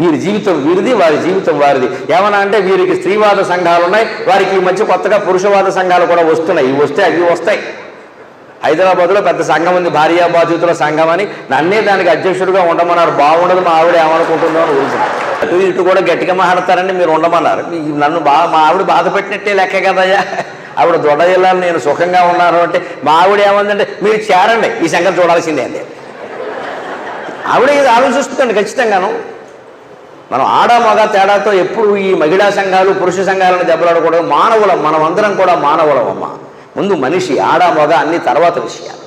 వీరి జీవితం వీరిది వారి జీవితం వారిది. ఏమన్నా అంటే వీరికి స్త్రీవాద సంఘాలు ఉన్నాయి వారికి ఈ మధ్య కొత్తగా పురుషవాద సంఘాలు కూడా వస్తున్నాయి. ఇవి వస్తే అవి వస్తాయి. హైదరాబాద్లో పెద్ద సంఘం ఉంది భార్యా బాధితుల సంఘం అని. నన్నే దానికి అధ్యక్షుడిగా ఉండమన్నారు. బాగుండదు మా ఆవిడ ఏమనుకుంటుందో అని ఊరుకుంది అటు ఇటు కూడా గట్టిగా మాట్లాడతారని మీరు ఉండమన్నారు. నన్ను బా మా ఆవిడ బాధ పెట్టినట్టే లెక్క కదయ్యా. ఆవిడ దొడ జిల్లాలో నేను సుఖంగా ఉన్నాను అంటే మా ఆవిడ ఏమందంటే మీరు చేరండి ఈ సంఘం చూడాల్సిందే అండి ఆవిడ ఇది ఆలోచిస్తుందండి ఖచ్చితంగాను. మనం ఆడ మగ తేడాతో ఎప్పుడు ఈ మహిళా సంఘాలు పురుష సంఘాలను దెబ్బలాడకూడదు. మానవులం అందరం కూడా మానవులం అమ్మ ముందు మనిషి ఆడ మగ అన్ని తర్వాత విషయాలు.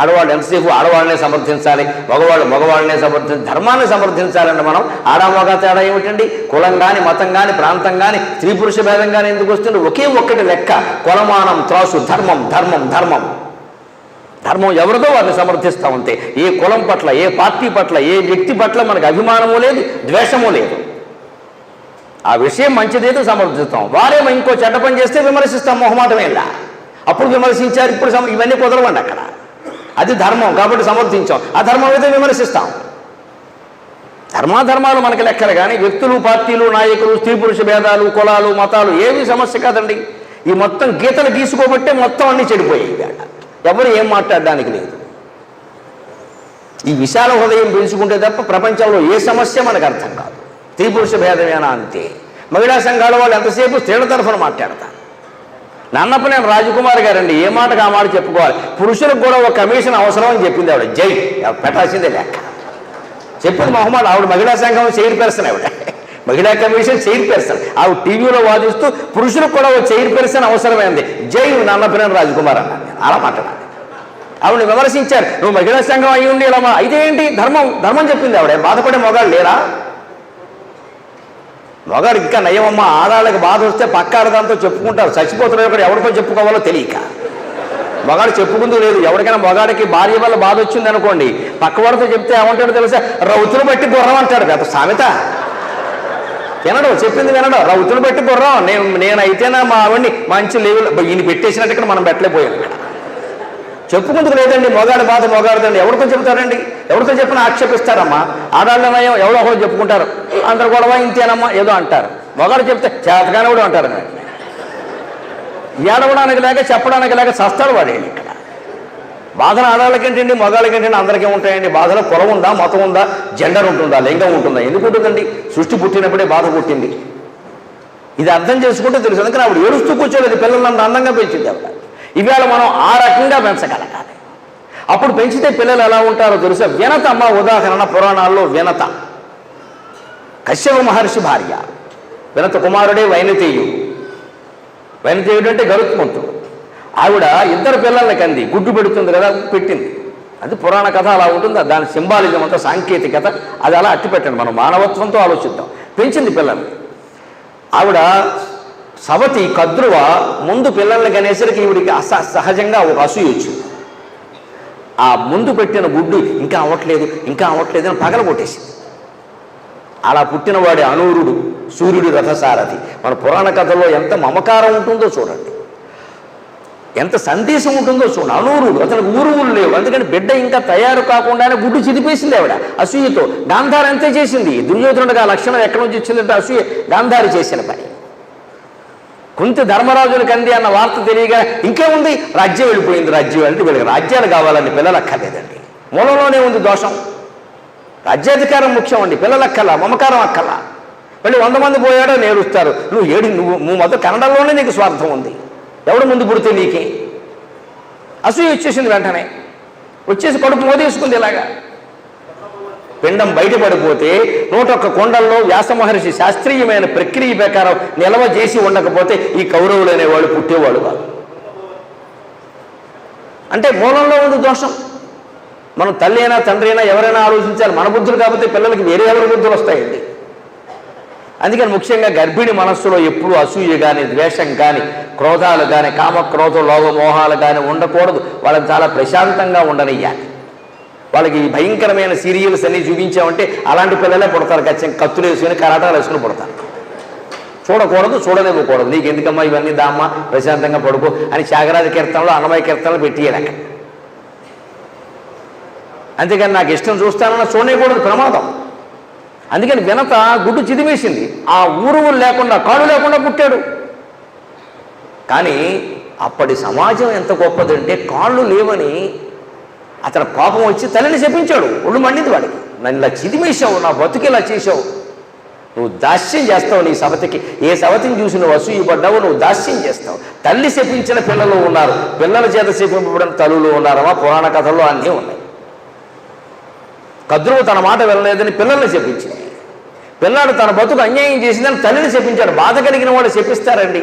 ఆడవాళ్ళు ఎంతసేపు ఆడవాళ్ళనే సమర్థించాలి మగవాళ్ళు మగవాళ్ళనే సమర్థించాలి ధర్మాన్ని సమర్థించాలంటే మనం ఆడ మగ తేడా ఏమిటండి? కులం కానీ మతం కానీ ప్రాంతం కానీ స్త్రీ పురుష భేదం కానీ ఎందుకు వస్తుంది? ఒకే ఒక్కటి లెక్క. కొలమానం త్రాసు ధర్మం ధర్మం ధర్మం. ధర్మం ఎవరిదో వారిని సమర్థిస్తాం ఉంటే ఏ కులం పట్ల ఏ పార్టీ పట్ల ఏ వ్యక్తి పట్ల మనకు అభిమానము లేదు ద్వేషము లేదు. ఆ విషయం మంచిదేదో సమర్థిస్తాం. వారేమో ఇంకో చెడ్డ పని చేస్తే విమర్శిస్తాం మొహమాటమేలా అప్పుడు విమర్శించారు ఇప్పుడు సమ- ఇవన్నీ కుదరవండి అక్కడ. అది ధర్మం కాబట్టి సమర్థించాం. ఆ ధర్మం అయితే విమర్శిస్తాం. ధర్మాధర్మాలు మనకి లెక్కలు కానీ వ్యక్తులు పార్టీలు నాయకులు స్త్రీ పురుష భేదాలు కులాలు మతాలు ఏవి సమస్య కాదండి. ఈ మొత్తం గీతలు గీసుకోబట్టే మొత్తం అన్నీ చెడిపోయాయి ఇవాళ. ఎవరు ఏం మాట్లాడడానికి లేదు. ఈ విశాల హృదయం పెంచుకుంటే తప్ప ప్రపంచంలో ఏ సమస్య మనకు అర్థం కాదు. స్త్రీ పురుష భేదమేనా అంతే మహిళా సంఘాల వాళ్ళు ఎంతసేపు స్త్రీల తరఫున మాట్లాడతారు? నేను రాజకుమార్ గారండి ఏ మాటకు ఆ మాట చెప్పుకోవాలి? పురుషులకు కూడా ఒక కమిషన్ అవసరం అని చెప్పింది ఆవిడ. జై పెట్టాల్సిందే లెక్క. చెప్పింది మొహమ్మద్ ఆవిడ మహిళా సంఘం చైర్ పర్సన్ ఆవిడ. మహిళా కమిషన్ చైర్ ఆ టీవీలో వాదిస్తూ పురుషులకు కూడా ఒక చైర్పర్సన్ అవసరమైంది. జై నన్నపనేని రాజకుమార్ అన్నాను అలా మాట్లాడాలి ఆవిడని విమర్శించారు. నువ్వు మహిళా సంఘం అయి ఉండి ఇలా మా- అయితే ఏంటి ధర్మం ధర్మం చెప్పింది ఆవిడ. బాధపడే మొగాళ్ళు లేరా మొగాడు ఇంకా నయమమ్మ ఆడాళ్ళకి బాధ వస్తే పక్క ఆడదాంతో చెప్పుకుంటారు. చచ్చిపోతున్నారు కూడా ఎవరికో చెప్పుకోవాలో తెలియక. మగాడు చెప్పుకుంటూ లేదు. ఎవరికైనా మగాడికి భార్య వల్ల బాధ వచ్చింది అనుకోండి పక్కవాడితో చెప్తే ఏమంటాడో తెలుసా? రౌతులు బట్టి గుర్రం అంటాడు. పెద్ద సామెత. తినడు చెప్పింది వినడు. రౌతులు పెట్టి గుర్రం. నేను నేనైతేనా మా ఆవిడ్ని మంచి లెవెల్ ఈయన పెట్టేసినట్టు ఇక్కడ మనం పెట్టలేకపోయాం చెప్పుకుందుకు లేదండి మొగాడు బాధ మొగాడుదండి. ఎవరితో చెప్తారండి? ఎవరితో చెప్పినా ఆక్షేపిస్తారమ్మా. ఆడాళ్ళనయం ఎవరో ఒకరు చెప్పుకుంటారు. అందరు గొడవ ఇంతేనమ్మా ఏదో అంటారు. మొగాడు చెప్తే చేతగానే కూడా అంటారు. ఏడవడానికి లేక చెప్పడానికి లేక సస్తాడు వాడేయండి బాధలు ఆడాళ్ళకేంటండి మగాళ్ళకేంటండి అందరికీ ఉంటాయండి. బాధలో కులం ఉందా మతం ఉందా జెండర్ ఉంటుందా లింగం ఉంటుందా ఎందుకు ఉంటుందండి? సృష్టి పుట్టినప్పుడే బాధ పుట్టింది. ఇది అర్థం చేసుకుంటే తెలుసు. అందుకని ఆవిడ ఏడుస్తూ కూర్చోలేదు. పిల్లలు అంత అందంగా పెంచింది ఆవిడ. ఇవాళ మనం ఆ రకంగా పెంచగలగాలి. అప్పుడు పెంచితే పిల్లలు ఎలా ఉంటారో తెలుసా? వినత అమ్మ ఉదాహరణ పురాణాల్లో వినత. కశ్యప మహర్షి భార్య. వినత కుమారుడే వైనతేయుడు. వైనతేయుడు అంటే గరుత్మంతుడు. ఆవిడ ఇద్దరు పిల్లల్ని కంది. గుడ్డు పెడుతుంది కదా పెట్టింది. అది పురాణ కథ అలా ఉంటుంది? దాని సింబాలిజం అంతా సాంకేతికత అది అలా అట్టి పెట్టండి మనం మానవత్వంతో ఆలోచిద్దాం. పెంచింది పిల్లల్ని. ఆవిడ సవతి కద్రువ ముందు పిల్లల్ని కనేసరికి ఈవిడికి అస సహజంగా ఒక అసూయ వచ్చింది. ఆ ముందు పెట్టిన గుడ్డు ఇంకా అవ్వట్లేదు ఇంకా అవ్వట్లేదు అని పగల కొట్టేసింది. అలా పుట్టినవాడే అనూరుడు సూర్యుడి రథసారథి. మన పురాణ కథలో ఎంత మమకారం ఉంటుందో చూడండి. ఎంత సందేశం ఉంటుందో చూడండి అనూరుడు అతనికి ఊరు లేవు. అందుకని బిడ్డ ఇంకా తయారు కాకుండానే గుడ్డు చిదిపేసింది ఆవిడ అసూయతో. గాంధారి అంతే చేసింది. దుర్యోధనుడికి లక్షణం ఎక్కడి నుంచి వచ్చిందంటే అసూయ. గాంధారి చేసిన పని. కుంతి ధర్మరాజునికి అంది అన్న వార్త తెలియగా ఇంకేముంది రాజ్యం వెళ్ళిపోయింది రాజ్యం అంటే వీళ్ళకి రాజ్యాలు కావాలండి పిల్లలు అక్కర్లేదండి మూలంలోనే ఉంది దోషం. రాజ్యాధికారం ముఖ్యం అండి. పిల్లలు అక్కల మమకారం అక్కల. మళ్ళీ వంద మంది పోయాడో నేరుస్తారు నువ్వు ఏడు నువ్వు నువ్వు మొదలు కన్నడలోనే నీకు స్వార్థం ఉంది. ఎవడు ముందు పుడితే నీకే? అసూయ వచ్చేసింది వెంటనే. వచ్చేసి కడుపు మోదేసుకుంది ఇలాగా. పిండం బయటపడిపోతే నూట ఒక్క కొండల్లో వ్యాస మహర్షి శాస్త్రీయమైన ప్రక్రియ ప్రకారం నిల్వ చేసి ఉండకపోతే ఈ కౌరవులు అనేవాళ్ళు పుట్టేవాళ్ళు కాదు. అంటే మూలంలో ఉంది దోషం. మనం తల్లి అయినా తండ్రి అయినా ఎవరైనా ఆలోచించాలి. మన బుద్ధులు కాకపోతే పిల్లలకి వేరే ఎవరి బుద్ధులు వస్తాయండి. అందుకని ముఖ్యంగా గర్భిణి మనస్సులో ఎప్పుడు అసూయ కానీ ద్వేషం కానీ క్రోధాలు కానీ కామ క్రోధ కానీ ఉండకూడదు. వాళ్ళని చాలా ప్రశాంతంగా ఉండనియ్యాలి. వాళ్ళకి ఈ భయంకరమైన సీరియల్స్ అన్ని చూపించామంటే అలాంటి పిల్లలే పుడతారు. ఖచ్చితంగా కత్తులు వేసుకుని కరాటాలు వేసుకుని పుడతారు. చూడకూడదు చూడనివ్వకూడదు. నీకు ఎందుకమ్మా ఇవన్నీ దామ్మా ప్రశాంతంగా పడుకో అని శాగరాజ కీర్తనలో అన్నమయ కీర్తనలు పెట్టియాలి అక్కడ. అంతేకాని నాకు ఇష్టం చూస్తానన్నా చూడకూడదు ప్రమాదం. అందుకని వినత గుడ్డు చిదిమేసింది. ఆ ఊరువులు లేకుండా కాళ్ళు లేకుండా పుట్టాడు. కానీ అప్పటి సమాజం ఎంత గొప్పదంటే కాళ్ళు లేవని అతను కోపం వచ్చి తల్లిని చెప్పించాడు ఒళ్ళు మండింది వాడికి. నన్ను ఇలా చిదిమేశావు నా బతుకు ఇలా చేశావు? నువ్వు దాస్యం చేస్తావు నీ సవతికి. ఏ సవతిని చూసి నువ్వు అసూయపడ్డావు నువ్వు దాస్యం చేస్తావు. తల్లి శపించిన పిల్లలు ఉన్నారు. పిల్లల చేత శపింపబడిన తల్లులు ఉన్నారమ్మా. పురాణ కథల్లో అన్నీ ఉన్నాయి. కద్రువు తన మాట వెళ్ళలేదని పిల్లల్ని చెప్పించింది పిల్లాడు తన బతుకు అన్యాయం చేసిందని తల్లిని చెప్పించాడు బాధ కలిగిన వాడు చెప్పిస్తారండి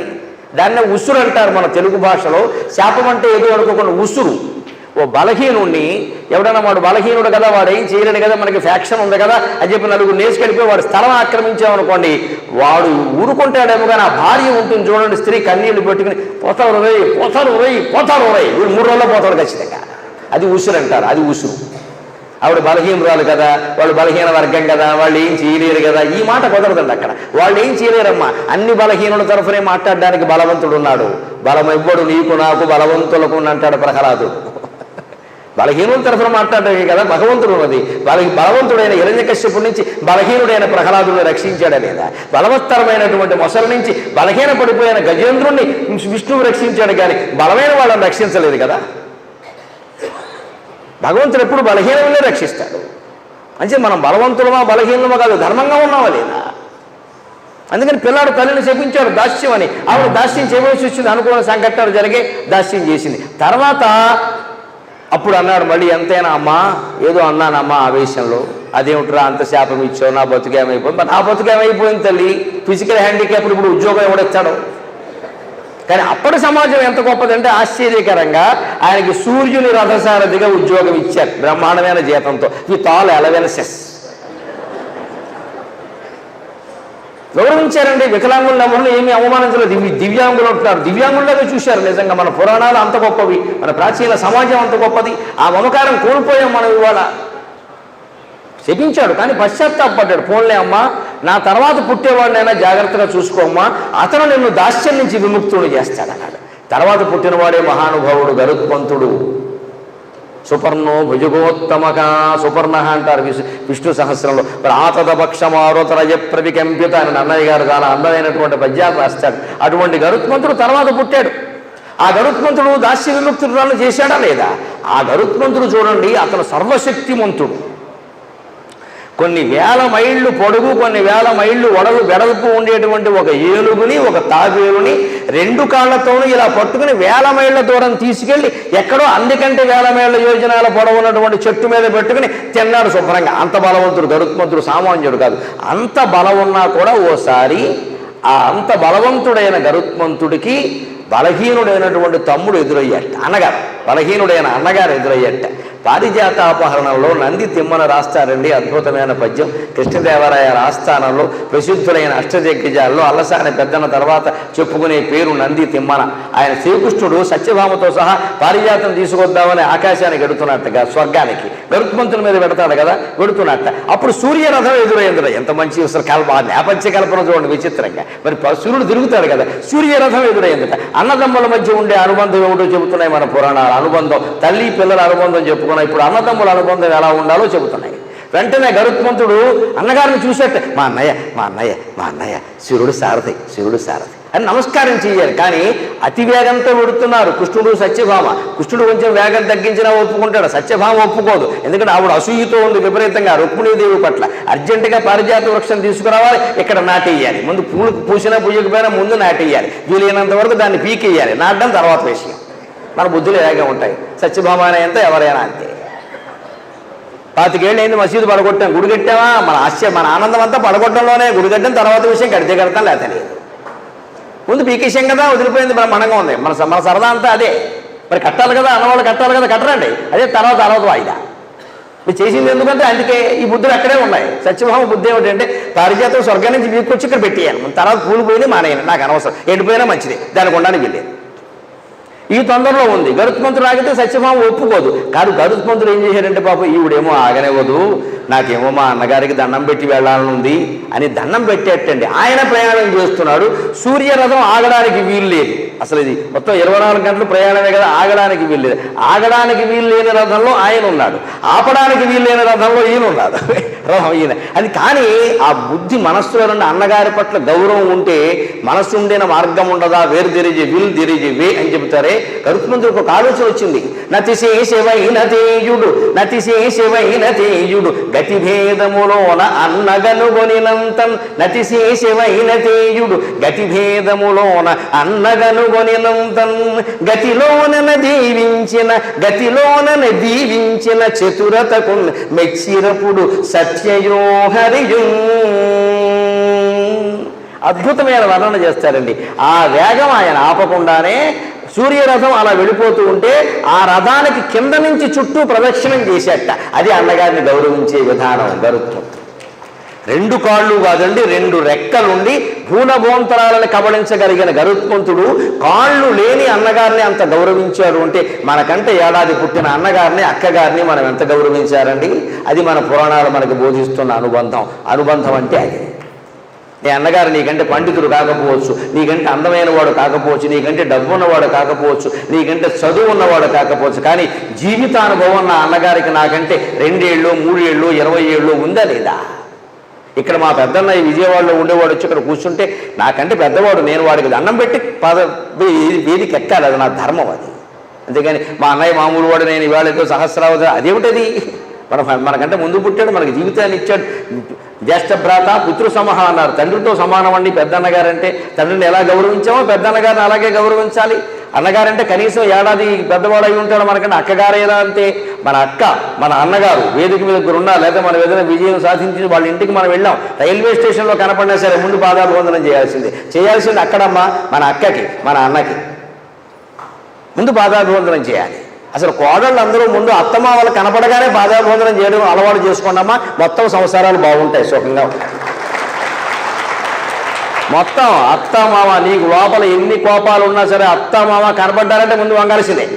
దాన్నే ఉసురు అంటారు మన తెలుగు భాషలో. శాపం అంటే ఏదో అనుకోకుండా ఉసురు. ఓ బలహీనుణ్ణి ఎవడన్నా వాడు బలహీనుడు కదా వాడు ఏం చేయలేడు కదా మనకి ఫ్యాక్షన్ ఉంది కదా అని చెప్పి నలుగురు నేసుకెళ్ళిపోయి వాడు స్థలం ఆక్రమించామనుకోండి వాడు ఊరుకుంటాడేమో కానీ ఆ భార్య ఉంటుంది చూడండి స్త్రీ కన్నీళ్ళు పెట్టుకుని పోతారు రై పోతారు రై పోతారు రై వీడు మూడు రోజుల్లో పోతాడు ఖచ్చితంగా. అది ఉసురు అంటారు అది ఉసురు. ఆవిడ బలహీనరాలు కదా వాళ్ళు బలహీన వర్గం కదా వాళ్ళు ఏం చేయలేరు కదా ఈ మాట కుదరదండి అక్కడ. వాళ్ళు ఏం చేయలేరమ్మా. అన్ని బలహీనుల తరఫునే మాట్లాడడానికి బలవంతుడు ఉన్నాడు. బలం ఇవ్వడు నీకు నాకు బలవంతులకు అంటాడు ప్రహ్లాదు. బలహీనుల తరఫున మాట్లాడడానికి కదా భగవంతుడు ఉన్నది. బల బలవంతుడైన హిరణ్యకశ్యపుడి నుంచి బలహీనుడైన ప్రహ్లాదుని రక్షించాడా లేదా? బలవత్తరమైనటువంటి మొసల నుంచి బలహీన పడిపోయిన గజేంద్రుణ్ణి విష్ణువు రక్షించాడు కానీ బలమైన వాళ్ళని రక్షించలేదు కదా. భగవంతుడు ఎప్పుడు బలహీనమే రక్షిస్తాడు. అంటే మనం బలవంతులమా బలహీనమా కాదు ధర్మంగా ఉన్నావా లేదా? అందుకని పిల్లాడు తల్లిని చెప్పించాడు దాస్యం అని. ఆవిడ దాస్యం చేయవలసి వచ్చింది అనుకున్న సంఘటనలు జరిగే దాస్యం చేసింది. తర్వాత అప్పుడు అన్నాడు మళ్ళీ ఎంతైనా అమ్మా ఏదో అన్నానమ్మా ఆవేశంలో. అదేమిట్రా అంత శాపం ఇచ్చావు నా బతుకేమైపోయింది నా బతుకేమైపోయింది తల్లి? ఫిజికల్ హ్యాండిక్యాప్ ఇప్పుడు ఉద్యోగం ఎవడెత్తాడు కానీ అప్పటి సమాజం ఎంత గొప్పదంటే ఆశ్చర్యకరంగా ఆయనకి సూర్యుని రథసారథిగా ఉద్యోగం ఇచ్చారు బ్రహ్మాండమైన జీతంతో. విత్ ఆల్ ఎలవెన్సెస్ గౌరవించారండి వికలాంగుల ఎవరిని ఏమీ అవమానించలేదు. దివ్య దివ్యాంగులు అంటున్నారు. దివ్యాంగుల్లాగా చూశారు నిజంగా. మన పురాణాలు అంత గొప్పవి. మన ప్రాచీన సమాజం అంత గొప్పది. ఆ మమకారం కోల్పోయాం మనం ఇవాళ. శపించాడు కానీ పశ్చాత్తాపడ్డాడు పోన్లే అమ్మా నా తర్వాత పుట్టేవాడినైనా జాగ్రత్తగా చూసుకోమ్మా. అతను నిన్ను దాస్యం నుంచి విముక్తుడు చేస్తాడన్నాడు. తర్వాత పుట్టినవాడే మహానుభావుడు గరుత్మంతుడు. సుపర్ణో భుజగోత్తమక సుపర్ణ అంటారు విష్ణు విష్ణు సహస్రంలో. ఆతదపక్షమారుతరయ ప్రవికంపిత అని అన్నయ్య గారు చాలా అందమైనటువంటి పద్యాలు రాస్తాడు. అటువంటి గరుత్మంతుడు తర్వాత పుట్టాడు. ఆ గరుత్మంతుడు దాస్య విముక్తుడు చేశాడా లేదా? ఆ గరుత్మంతుడు చూడండి అతను సర్వశక్తిమంతుడు. కొన్ని వేల మైళ్ళు పొడుగు కొన్ని వేల మైళ్ళు వడలు వెడల్పు ఉండేటువంటి ఒక ఏనుగుని ఒక తాబేలుని రెండు కాళ్ళతోనూ ఇలా పట్టుకుని వేల మైళ్ళ దూరం తీసుకెళ్ళి ఎక్కడో అందుకంటే వేల మైళ్ళ యోజనాల పొడవున్నటువంటి చెట్టు మీద పెట్టుకుని తిన్నాడు శుభ్రంగా. అంత బలవంతుడు గరుత్మంతుడు సామాన్యుడు కాదు. అంత బలం ఉన్నా కూడా ఓసారి ఆ అంత బలవంతుడైన గరుత్మంతుడికి బలహీనుడైనటువంటి తమ్ముడు ఎదురయ్యట అన్నగారు. బలహీనుడైన అన్నగారు ఎదురయ్యట పారిజాతాపహరణంలో నంది తిమ్మన రాస్తారండి. అద్భుతమైన పద్యం. కృష్ణదేవరాయ ఆస్థానంలో ప్రసిద్ధులైన అష్టదిగ్గజాల్లో అల్లసాని పెద్దన తర్వాత చెప్పుకునే పేరు నంది తిమ్మన. ఆయన శ్రీకృష్ణుడు సత్యభామతో సహా పారిజాతం తీసుకొద్దామని ఆకాశానికి ఎడుతున్నట్టుగా స్వర్గానికి. గరుత్మంతుల మీద పెడతాడు కదా పెడుతున్నట్ట అప్పుడు సూర్యరథం ఎదురైందిరా ఎంత మంచి కల్ప నేపథ్య కల్పన చూడండి విచిత్రంగా. మరి సూర్యుడు తిరుగుతాడు కదా సూర్యరథం ఎదురైందిట అన్నదమ్ముల మధ్య ఉండే అనుబంధం ఏమిటో చెబుతున్నాయి మన పురాణాలు. అనుబంధం తల్లి పిల్లల అనుబంధం చెప్పు చెప్పుకున్నాం ఇప్పుడు అన్నదమ్ముల అనుబంధం ఎలా ఉండాలో చెబుతున్నాయి. వెంటనే గరుత్మంతుడు అన్నగారిని చూసేట మా అన్నయ్య మా అన్నయ్య మా అన్నయ్య సూర్యుడు సారథి సూర్యుడు సారథి అని నమస్కారం చేయాలి కానీ అతి వేగంతో వెడుతున్నారు కృష్ణుడు సత్యభామ. కృష్ణుడు కొంచెం వేగం తగ్గించినా ఒప్పుకుంటాడు. సత్యభామ ఒప్పుకోదు. ఎందుకంటే ఆవిడ అసూయతో ఉంది విపరీతంగా రుక్మిణీదేవి పట్ల. అర్జెంటుగా పారిజాత వృక్షం తీసుకురావాలి ఇక్కడ నాటేయాలి. ముందు పూలు పూసినా పూయకపోయినా ముందు నాటేయాలి. వీలైనంత వరకు దాన్ని పీకేయాలి. నాటడం తర్వాత విషయం. మన బుద్ధులు ఇలాగే ఉంటాయి. సత్యభామ ఎంత ఎవరైనా అంతే. పాతికేళ్ళు అయింది మసీదు పడగొట్టాం గుడి కట్టామా మన ఆశ్చర్య మన ఆనందం అంతా పడగొట్టడంలోనే గుడి కట్టిన తర్వాత విషయం కడితే కడతాం లేకపోతే ముందు పీకేసాం కదా వదిలిపోయింది మనంగా ఉంది. మన మన సరదా అంతా అదే. మరి కట్టాలి కదా అన్నవాళ్ళు కట్టాలి కదా కట్టరండి. అదే తర్వాత తర్వాత వాయిదా. మీరు చేసింది ఎందుకంటే అందుకే ఈ బుద్ధులు అక్కడే ఉన్నాయి. సత్యభామ బుద్ధి ఏమిటంటే పారిజాతం స్వర్గం నుంచి వీక్కొచ్చి ఇక్కడ పెట్టేయాను తర్వాత పూలు పోయినా నాకు అనవసరం. ఎండిపోయినా మంచిది. దానికి ఉండడానికి వెళ్ళేది ఈ తొందరలో ఉంది. గరుత్మంతుడు ఆగితే సత్యభామ ఒప్పుకోదు. కాదు గరుత్మంతుడు ఏం చేశారంటే పాప ఈవిడేమో ఆగనివ్వదు. నాకేమో మా అన్నగారికి దండం పెట్టి వెళ్ళాలని ఉంది అని దండం పెట్టేటండి ఆయన ప్రయాణం చేస్తున్నాడు. సూర్యరథం ఆగడానికి వీలు లేదు. అసలు ఇది మొత్తం ఇరవై నాలుగు గంటలు ప్రయాణమే కదా ఆగడానికి వీల్లేదు ఆగడానికి వీలు లేని రథంలో ఆయన ఉన్నాడు. ఆపడానికి వీలు లేని రథంలో ఈయన ఉన్నాడు. రథం ఈయన. అది కానీ ఆ బుద్ధి మనస్సులో నుండి అన్నగారి పట్ల గౌరవం ఉంటే మనస్సు ఉండిన మార్గం ఉండదా? వేరు తెరిజే విల్ తెరిజే వే అని చెబుతారే. గరుత్మంతుడికి ఒక ఆలోచన వచ్చింది. నతిశే శివైన తేజుడు నతిశే శివైన తేజుడు గతి భేదములోన అన్నగనుగొనినంతం నతిశే శివైన తేజుడు గతి భేదములోన కనుగొనినంతన్ గతిలోనన దీవించిన గతిలోనన దీవించిన చతురతకు మెచ్చిరపుడు సత్యయోహరియు అద్భుతమైన వర్ణన చేస్తారండి. ఆ వేగం ఆయన ఆపకుండానే సూర్యరథం అలా వెళ్ళిపోతూ ఉంటే ఆ రథానికి కింద నుంచి చుట్టూ ప్రదక్షిణం చేసేట. అది అన్నగారిని గౌరవించే విధానం గరుత్వం. రెండు కాళ్ళు కాదండి రెండు రెక్కలుండి భూనభోంతరాలను కబడించగలిగిన గరుత్మంతుడు కాళ్ళు లేని అన్నగారిని అంత గౌరవించారు అంటే మనకంటే ఏడాది పుట్టిన అన్నగారిని అక్కగారిని మనం ఎంత గౌరవించారండి? అది మన పురాణాలు మనకు బోధిస్తున్న అనుబంధం. అనుబంధం అంటే అది. నీ అన్నగారు నీకంటే పండితుడు కాకపోవచ్చు నీకంటే అందమైన వాడు కాకపోవచ్చు నీకంటే డబ్బు ఉన్నవాడు కాకపోవచ్చు నీకంటే చదువు ఉన్నవాడు కాకపోవచ్చు కానీ జీవితానుభవం నా అన్నగారికి నాకంటే రెండేళ్ళు మూడేళ్ళు ఇరవై ఏళ్ళు ఉందా లేదా? ఇక్కడ మా పెద్దన్న విజయవాడలో ఉండేవాడు వచ్చి ఇక్కడ కూర్చుంటే నాకంటే పెద్దవాడు నేను వాడికి దండం పెట్టి పద వేదికి ఎక్కాలి. అది నా ధర్మం అది. అంతేగాని మా అన్నయ్య మామూలు వాడు నేను ఇవాళ ఏదో సహస్రావతి అదేమిటది? మన మనకంటే ముందు పుట్టాడు మనకి జీవితాన్ని ఇచ్చాడు. జ్యేష్ఠ భ్రాత పితృ సమహ అన్నారు. తండ్రితో సమానం అండి పెద్దన్నగారంటే తండ్రిని ఎలా గౌరవించామో పెద్దన్నగారిని అలాగే గౌరవించాలి. అన్నగారంటే కనీసం ఏడాది పెద్దవాడు అయి ఉంటాడు మనకంటే అక్కగారేలా అంతే మన అక్క మన అన్నగారు వేదిక మీద ఉన్నా లేదా మనం ఏదైనా విజయం సాధించి వాళ్ళ ఇంటికి మనం వెళ్ళాం రైల్వే స్టేషన్లో కనపడినా సరే ముందు పాదాభివందనం చేయాల్సిందే. చేయాల్సింది అక్కడమ్మా మన అక్కకి మన అన్నకి. ముందు పాదాభివందనం చేయాలి. అసలు కోడళ్ళు అందరూ ముందు అత్తమ్మ వాళ్ళు కనపడగానే పాదాభివందనం చేయడం అలవాటు చేసుకున్నామా మొత్తం సంసారాలు బాగుంటాయి సుఖంగా ఉంటాయి. మొత్తం అత్త మామ నీకు లోపల ఎన్ని కోపాలు ఉన్నా సరే అత్త మామ కనపడ్డారంటే ముందు వంగాల్సిందే.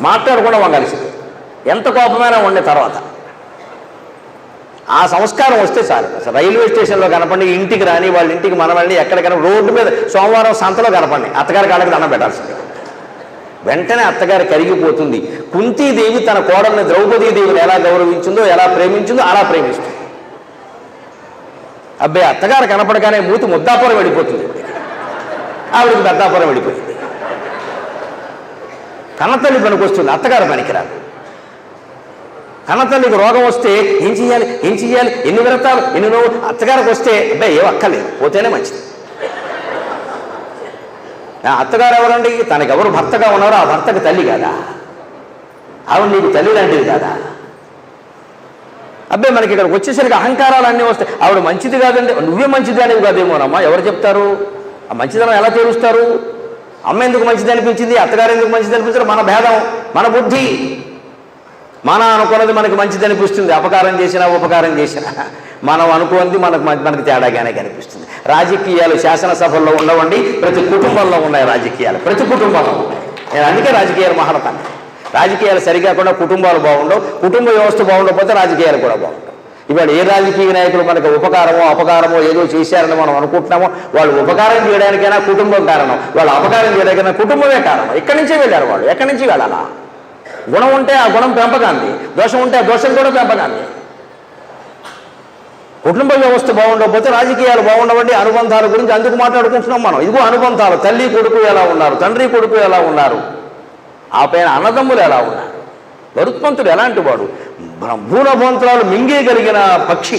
మాట్లాడకుండా వంగాల్సిందే. ఎంత కోపమైనా ఉండే తర్వాత. ఆ సంస్కారం వస్తే చాలు. అసలు రైల్వే స్టేషన్లో కనపడి ఇంటికి రాని వాళ్ళ ఇంటికి మన ఎక్కడికైనా రోడ్డు మీద సోమవారం సంతలో కనపండి అత్తగారి కాళ్ళకి దండం పెట్టాల్సిందే. వెంటనే అత్తగారు కరిగిపోతుంది. కుంతీదేవి తన కోడల్ని ద్రౌపదీదేవిని ఎలా గౌరవించిందో ఎలా ప్రేమించిందో అలా ప్రేమిస్తుంది. అబ్బాయి అత్తగారు కనపడగానే మూతి ముద్దాపురం వెళ్ళిపోతుంది. ఆవిడకి పెద్దాపురం వెళ్ళిపోయింది. కన్నతల్లి పనికొస్తుంది అత్తగారు పనికిరాదు. కన్నతల్లికి రోగం వస్తే ఏం చెయ్యాలి ఏం చెయ్యాలి ఎన్ని విరతాలు ఎన్ని నువ్వు అత్తగారికి వస్తే అబ్బాయి ఏం అక్కర్లేదు పోతేనే మంచిది. ఆ అత్తగారు ఎవరండి? తనకెవరు భర్తగా ఉన్నారో ఆ భర్తకి తల్లి కదా? ఆవిడ నీకు తల్లి లాంటిది కదా? అబ్బాయి మనకి ఇక్కడ వచ్చేసరికి అహంకారాలు అన్నీ వస్తాయి. ఆవిడ మంచిది కాదండి నువ్వే మంచిది అనేవి కాదేమోనమ్మా ఎవరు చెప్తారు? ఆ మంచిదనం ఎలా తెలుస్తారు అమ్మ ఎందుకు మంచిది అనిపించింది? అత్తగారు ఎందుకు మంచిది అనిపించారు? మన భేదం మన బుద్ధి. మన అనుకున్నది మనకి మంచిది అనిపిస్తుంది. అపకారం చేసినా ఉపకారం చేసినా. మనం అనుకున్నది మనకు మనకి తేడాగానే కనిపిస్తుంది. రాజకీయాలు శాసనసభల్లో ఉండవండి. ప్రతి కుటుంబంలో ఉన్నాయి రాజకీయాలు. ప్రతి కుటుంబంలో ఉన్నాయి. నేను అందుకే రాజకీయాలు మహారతాన్ని రాజకీయాలు సరికాకుండా కుటుంబాలు బాగుండవు కుటుంబ వ్యవస్థ బాగుండకపోతే రాజకీయాలు కూడా బాగుండవు. ఇవాళ ఏ రాజకీయ నాయకులు మనకు ఉపకారమో అపకారమో ఏదో చేశారని మనం అనుకుంటున్నామో వాళ్ళు ఉపకారం చేయడానికైనా కుటుంబం కారణం వాళ్ళు అపకారం చేయడానికైనా కుటుంబమే కారణం. ఎక్కడి నుంచే వెళ్ళారు వాళ్ళు? ఎక్కడి నుంచి వెళ్ళాలా? గుణం ఉంటే ఆ గుణం పెంపకాంది దోషం ఉంటే ఆ దోషం కూడా పెంపకాంది కుటుంబ వ్యవస్థ బాగుండకపోతే రాజకీయాలు బాగుండవండి అనుబంధాల గురించి అందుకు మాట్లాడుకుంటున్నాం మనం. ఇదిగో అనుబంధాలు తల్లి కొడుకు ఎలా ఉన్నారు తండ్రి కొడుకు ఎలా ఉన్నారు? ఆ పైన అన్నదమ్ములు ఎలా ఉన్నారు? గరుత్మంతుడు ఎలాంటి వాడు? భూనభంతరాలు మింగేయగలిగిన పక్షి.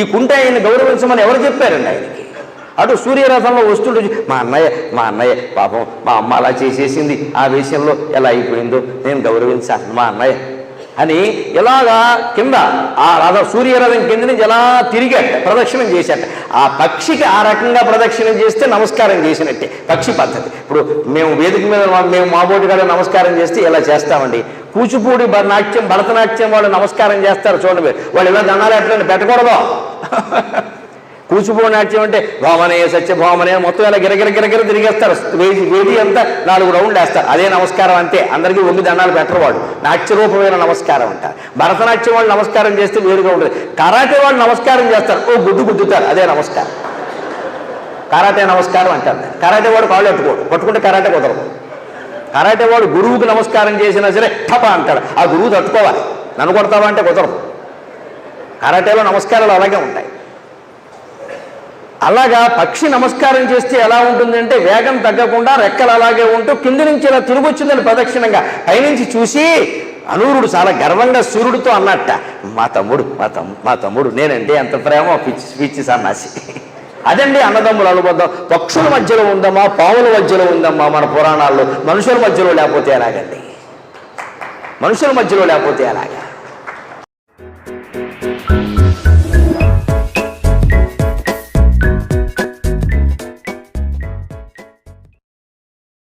ఈ కుంట ఆయన్ని గౌరవించమని ఎవరు చెప్పారండి ఆయనకి? అటు సూర్యరథంలో వస్తుంటే మా అన్నయ్య మా అన్నయ్య పాపం మా అమ్మ అలా చేసేసింది. ఆ విషయంలో ఎలా అయిపోయిందో నేను గౌరవించాను మా అన్నయ్య అని ఇలాగా కింద ఆ రథ సూర్యరథం కింద నుంచి ఎలా తిరిగాట ప్రదక్షిణం చేశాట. ఆ పక్షికి ఆ రకంగా ప్రదక్షిణం చేస్తే నమస్కారం చేసినట్టే పక్షి పద్ధతి. ఇప్పుడు మేము వేదిక మీద మేము మాబోటి కాడ నమస్కారం చేస్తే ఇలా చేస్తామండి. కూచిపూడి నాట్యం భరతనాట్యం వాళ్ళు నమస్కారం చేస్తారు చూడండి వాళ్ళు ఇలా దండాలు ఎట్లా పెట్టకూడదు. కూచిపూడి నాట్యం అంటే భోమనే సత్య మొత్తం ఇలా గిరగిర గిరగిర తిరిగేస్తారు. వేది వేది అంతా నాలుగు రౌండ్లు వేస్తారు. అదే నమస్కారం అంతే. అందరికీ ఒంగి దండాలు పెట్టరు వాళ్ళు నాట్యరూపమైన నమస్కారం అంటారు భరతనాట్యం వాళ్ళు నమస్కారం చేస్తే వేరుగా ఉంటుంది. కరాటే వాళ్ళు నమస్కారం చేస్తారు. ఓ గుడ్డు గుద్దుతారు. అదే నమస్కారం. కరాటే నమస్కారం అంటారు. కరాటే వాడు కాళ్ళు పట్టుకోడు పట్టుకుంటే కరాటే కుదరదు. కరాటే వాడు గురువుకి నమస్కారం చేసినా సరే టప అంటాడు. ఆ గురువు తట్టుకోవాలి. నన్ను కొడతావా అంటే కుదరదు. కరాటేలో నమస్కారాలు అలాగే ఉంటాయి. అలాగా పక్షి నమస్కారం చేస్తే ఎలా ఉంటుందంటే వేగం తగ్గకుండా రెక్కలు అలాగే ఉంటూ కింది నుంచి ఇలా తిరిగొచ్చిందని ప్రదక్షిణంగా పైనుంచి చూసి అనూరుడు చాలా గర్వంగా సూర్యుడితో అన్నట్ట మా తమ్ముడు మా తమ్ము మా తమ్ముడు నేనంటే ఎంత ప్రేమ పిచ్చి పిచ్చి సన్నాసి. అదండి అన్నదమ్ముల అనుబంధం. పక్షుల మధ్యలో ఉందమ్మా పాముల మధ్యలో ఉందమ్మా మన పురాణాల్లో. మనుషుల మధ్యలో లేకపోతే ఎలాగండి? మనుషుల మధ్యలో లేకపోతే ఎలాగా?